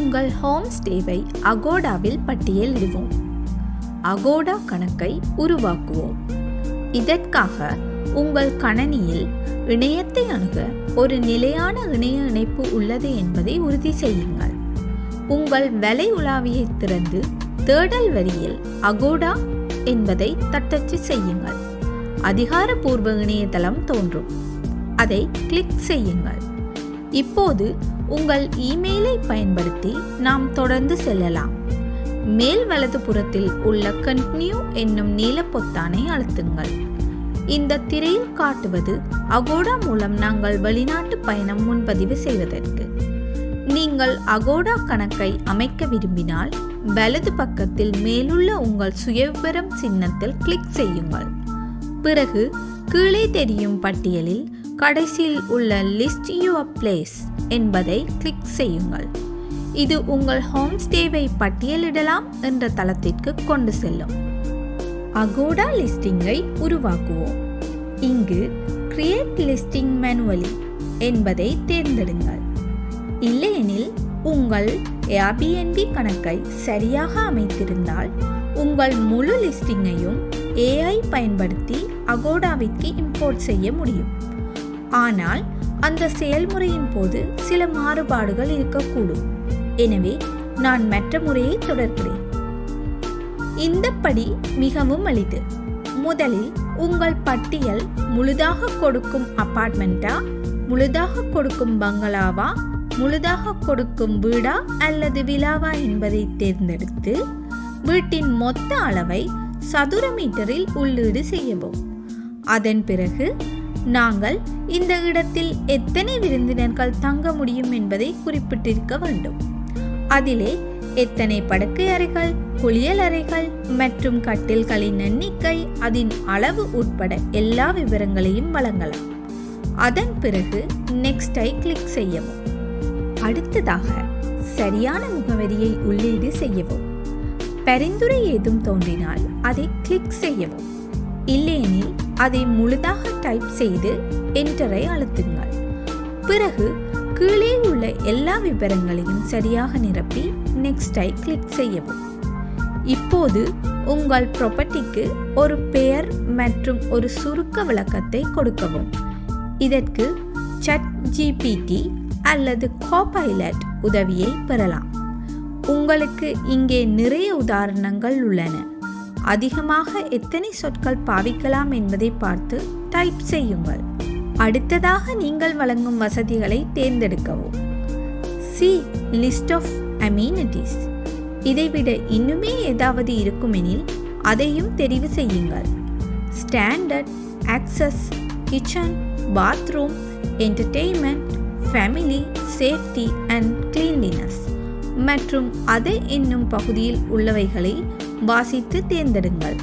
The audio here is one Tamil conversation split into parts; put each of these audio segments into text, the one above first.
உங்கள் ஹோம் ஸ்டேவை அகோடாவில் பட்டியலிடுவோம். அகோடா கணக்கை உருவாக்குவோம். இதற்காக உங்கள் கணனியில் இணையத்தை அணுக ஒரு நிலையான இணைய இணைப்பு உள்ளது என்பதை உறுதி செய்யுங்கள். உங்கள் வலை உலாவியை திறந்து தேடல் வரியில் அகோடா என்பதை தட்டச்சு செய்யுங்கள். அதிகாரப்பூர்வ இணையதளம் தோன்றும். அதை கிளிக் செய்யுங்கள். இப்போது உங்கள் இமெயிலை பயன்படுத்தி நாம் தொடர்ந்து செல்லலாம். மேல் வலது புறத்தில் உள்ள கண்டினியூ என்னும் நீல பொத்தானை அழுத்துங்கள். இந்த திரையில் காட்டுவது அகோடா மூலம் நாங்கள் வெளிநாட்டு பயணம் முன்பதிவு செய்வதற்கு. நீங்கள் அகோடா கணக்கை அமைக்க விரும்பினால் வலது பக்கத்தில் மேலுள்ள உங்கள் சுயவிவரம் சின்னத்தில் கிளிக் செய்யுங்கள். பிறகு கீழே தெரியும் பட்டியலில் கடைசியில் உள்ள லிஸ்ட் யுவர் பிளேஸ் என்பதை கிளிக் செய்யுங்கள். இது உங்கள் ஹோம் ஸ்டேவை பட்டியலிடலாம் என்ற தளத்திற்கு கொண்டு செல்லும். அகோடா லிஸ்டிங்கை உருவாக்குவோம். இங்கு கிரியேட் லிஸ்டிங் மேனுவலி என்பதை தேர்ந்தெடுங்கள். இல்லையெனில் உங்கள் ஏபிஎன்பி கணக்கை சரியாக அமைத்திருந்தால் உங்கள் முழு லிஸ்டிங்கையும் ஏஐ பயன்படுத்தி அகோடாவிற்கு இம்போர்ட் செய்ய முடியும். ஆனால் அந்த செயல்முறையின் போது சில மாறுபாடுகள் இருக்கக்கூடும். எனவே நான் மற்ற முறையை தொடர்கிறேன். இந்த படி மிகவும் எளிது. முதலில் உங்கள் பட்டியல் முழுதாக கொடுக்கும் அபார்ட்மெண்ட்டா முழுதாக கொடுக்கும் பங்களாவா முழுதாக கொடுக்கும் வீடா அல்லது விழாவா என்பதை தேர்ந்தெடுத்து வீட்டின் மொத்த அளவை சதுர மீட்டரில் உள்ளீடு செய்யவும். அதன் பிறகு நாங்கள் இந்த இடத்தில் எத்தனை விருந்தினர்கள் தங்க முடியும் என்பதை குறிப்பிட்டிருக்க வேண்டும். அதிலே எத்தனை படுக்கை அறைகள் குளியல் அறைகள் மற்றும் கட்டில்களின் எண்ணிக்கை அதன் அளவு உட்பட எல்லா விவரங்களையும் வழங்கலாம். அதன் பிறகு நெக்ஸ்டை கிளிக் செய்யவும். அடுத்ததாக சரியான முகவரியை உள்ளீடு செய்யவும். பரிந்துரை ஏதும் தோன்றினால் அதை கிளிக் செய்யவும். இல்லையெனில் அதை முழுதாக டைப் செய்து என்டரை அழுத்துங்கள். பிறகு கீழே உள்ள எல்லா விவரங்களையும் சரியாக நிரப்பி நெக்ஸ்டை கிளிக் செய்யவும். இப்போது உங்கள் ப்ராப்பர்ட்டிக்கு ஒரு பெயர் மற்றும் ஒரு சுருக்க விளக்கத்தை கொடுக்கவும். இதற்கு சட் ஜிபிடி அல்லது கோபைலட் உதவியை பெறலாம். உங்களுக்கு இங்கே நிறைய உதாரணங்கள் உள்ளன. அதிகமாக எத்தனை சொற்கள் பாவிக்கலாம் என்பதை பார்த்து டைப் செய்யுங்கள். அடுத்ததாக நீங்கள் வழங்கும் வசதிகளை தேர்ந்தெடுக்கவும். சி லிஸ்ட் ஆஃப் அமீனிட்டிஸ் இதைவிட இன்னுமே ஏதாவது இருக்குமெனில் அதையும் தெரிவு செய்யுங்கள். Standard access kitchen bathroom entertainment family safety and cleanliness மற்றும் அது என்னும் பகுதியில் உள்ளவைகளை வாசித்து தேர்ந்தெடுங்கள்.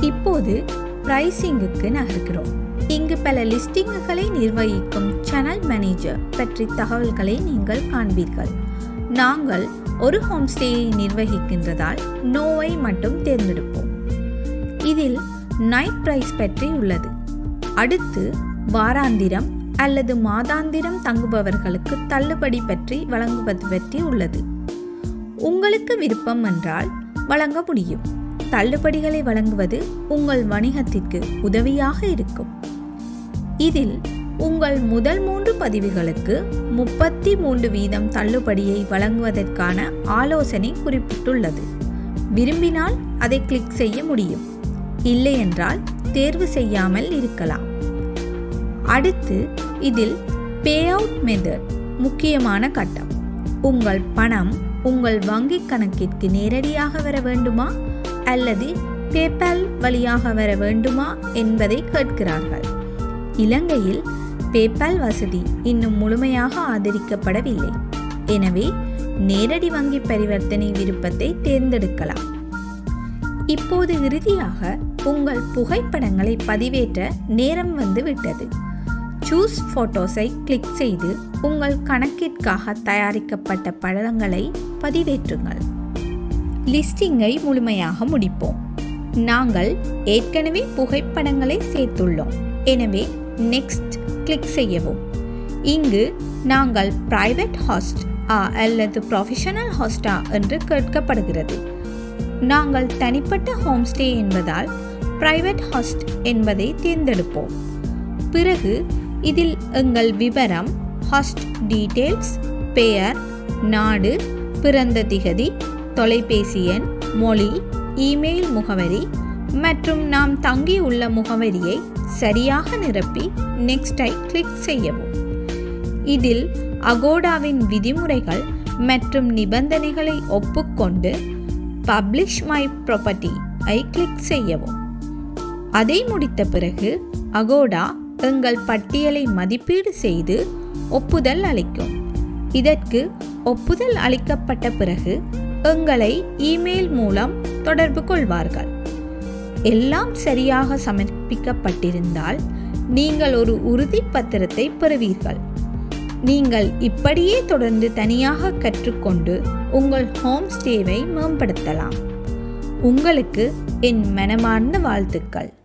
இப்போது பிரைசிங்குக்கு நகர்கிறோம். இங்கு பல லிஸ்டிங்குகளை நிர்வகிக்கும் சேனல் மேனேஜர் பற்றி தகவல்களை நீங்கள் காண்பீர்கள். நாங்கள் ஒரு ஹோம் ஸ்டேயை நிர்வகிக்கின்றதால் நோவை மட்டும் தேர்ந்தெடுப்போம். இதில் நைட் பிரைஸ் பற்றி உள்ளது. அடுத்து வாராந்திரம் அல்லது மாதாந்திரம் தங்குபவர்களுக்கு தள்ளுபடி பற்றி வழங்குவது பற்றி உள்ளது. உங்களுக்கு விருப்பம் என்றால் வழங்க முடியும். தள்ளுபடிகளை வழங்குவது உங்கள் வணிகத்திற்கு உதவியாக இருக்கும். இதில் உங்கள் முதல் மூன்று பதிவுகளுக்கு முப்பத்தி மூன்று வீதம் தள்ளுபடியை வழங்குவதற்கான ஆலோசனை குறிப்பிட்டுள்ளது. விரும்பினால் அதை கிளிக் செய்ய முடியும். இல்லையென்றால் தேர்வு செய்யாமல் இருக்கலாம். அடுத்து இதில் பே அவுட் மெத்தட் முக்கியமான கட்டம். உங்கள் பணம் உங்கள் வங்கிக் கணக்கிற்கு நேரடியாக வர வேண்டுமா? அல்லது பேபால் வழியாக வர வேண்டுமா என்பதை கேட்கிறார்கள். இலங்கையில் பேபால் வசதி இன்னும் முழுமையாக ஆதரிக்கப்படவில்லை. எனவே நேரடி வங்கி பரிவர்த்தனை விருப்பத்தை தேர்ந்தெடுக்கலாம். இப்போது இறுதியாக உங்கள் புகைப்படங்களை பதிவேற்ற நேரம் வந்து விட்டது சூஸ் ஃபோட்டோஸை கிளிக் செய்து உங்கள் கணக்கிற்காக தயாரிக்கப்பட்ட படங்களை பதிவேற்றுங்கள். லிஸ்டிங்கை முழுமையாக முடிப்போம். நாங்கள் ஏற்கனவே புகைப்படங்களை சேர்த்துள்ளோம். எனவே நெக்ஸ்ட் கிளிக் செய்யவும். இங்கு நாங்கள் பிரைவேட் ஹாஸ்ட் ஆ அல்லது ப்ரொஃபஷனல் ஹாஸ்டா என்று கேட்கப்படுகிறது. நாங்கள் தனிப்பட்ட ஹோம்ஸ்டே என்பதால் பிரைவேட் ஹாஸ்ட் என்பதை தேர்ந்தெடுப்போம். பிறகு இதில் எங்கள் விவரம் ஹாஸ்ட் டீட்டெயில்ஸ் பெயர் நாடு பிறந்த திகதி தொலைபேசி எண் மொழி இமெயில் முகவரி மற்றும் நாம் தங்கியுள்ள முகவரியை சரியாக நிரப்பி நெக்ஸ்டை கிளிக் செய்யவும். இதில் அகோடாவின் விதிமுறைகள் மற்றும் நிபந்தனைகளை ஒப்புக்கொண்டு பப்ளிஷ் மை ப்ராப்பர்ட்டி ஐ கிளிக் செய்யவும். அதை முடித்த பிறகு அகோடா எங்கள் பட்டியலை மதிப்பீடு செய்து ஒப்புதல் அளிக்கும். இதற்கு ஒப்புதல் அளிக்கப்பட்ட பிறகு எங்களை இமெயில் மூலம் தொடர்பு கொள்வார்கள். எல்லாம் சரியாக சமர்ப்பிக்கப்பட்டிருந்தால் நீங்கள் ஒரு உறுதி பத்திரத்தை பெறுவீர்கள். நீங்கள் இப்படியே தொடர்ந்து தனியாக கற்றுக்கொண்டு உங்கள் ஹோம் ஸ்டேவை மேம்படுத்தலாம். உங்களுக்கு என் மனமார்ந்த வாழ்த்துக்கள்.